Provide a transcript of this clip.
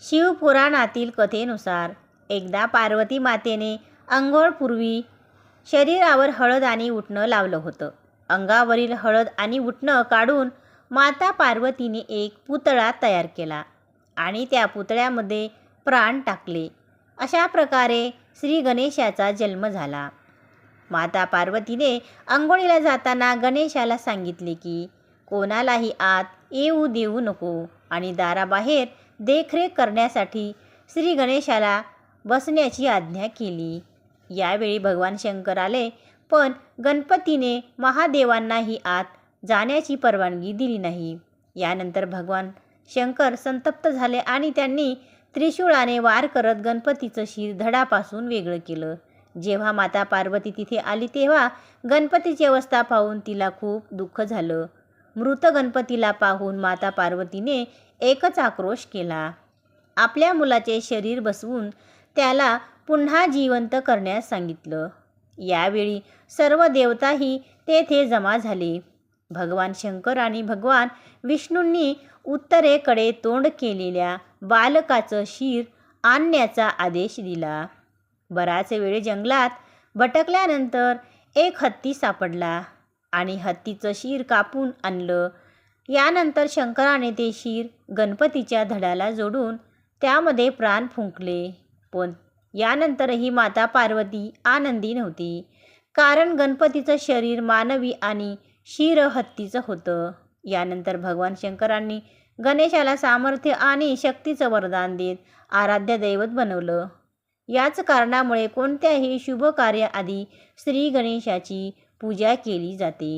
शिवपुराणातील कथेनुसार एकदा पार्वती मातेने अंघोळपूर्वी शरीरावर हळद आणि उटणं लावलं होतं. अंगावरील हळद आणि उटणं काढून माता पार्वतीने एक पुतळा तयार केला आणि त्या पुतळ्यामध्ये प्राण टाकले. अशा प्रकारे श्री गणेशाचा जन्म झाला. माता पार्वतीने आंघोळीला जाताना गणेशाला सांगितले की कोणालाही आत येऊ देऊ नको आणि दाराबाहेर देखरेख करण्यासाठी श्री गणेशाला बसण्याची आज्ञा केली. यावेळी भगवान शंकर आले पण गणपतीने महादेवांनाही आत जाण्याची परवानगी दिली नाही. यानंतर भगवान शंकर संतप्त झाले आणि त्यांनी त्रिशूळाने वार करत गणपतीचं शिर धडापासून वेगळं केलं. जेव्हा माता पार्वती तिथे आली तेव्हा गणपतीची अवस्था पाहून तिला खूप दुःख झालं. मृत गणपतीला पाहून माता पार्वतीने एकच आक्रोश केला. आपल्या मुलाचे शरीर बसवून त्याला पुन्हा जिवंत करण्यास सांगितलं. यावेळी सर्व देवताही तेथे जमा झाले. भगवान शंकर आणि भगवान विष्णूंनी उत्तरेकडे तोंड केलेल्या बालकाचं शिर आणण्याचा आदेश दिला. बराच वेळ जंगलात भटकल्यानंतर एक हत्ती सापडला. आणि हत्तीचं शिर कापून आणलं. यानंतर शंकराने ते शिर गणपतीच्या धडाला जोडून त्यामध्ये प्राण फुंकले. पण यानंतरही माता पार्वती आनंदी नव्हती. कारण गणपतीचं शरीर मानवी आणि शिर हत्तीचं होतं. यानंतर भगवान शंकरांनी गणेशाला सामर्थ्य आणि शक्तीचं वरदान देत आराध्य दैवत बनवलं. याच कारणामुळे कोणत्याही शुभ कार्याआधी श्री गणेशाची पूजा केली जाते.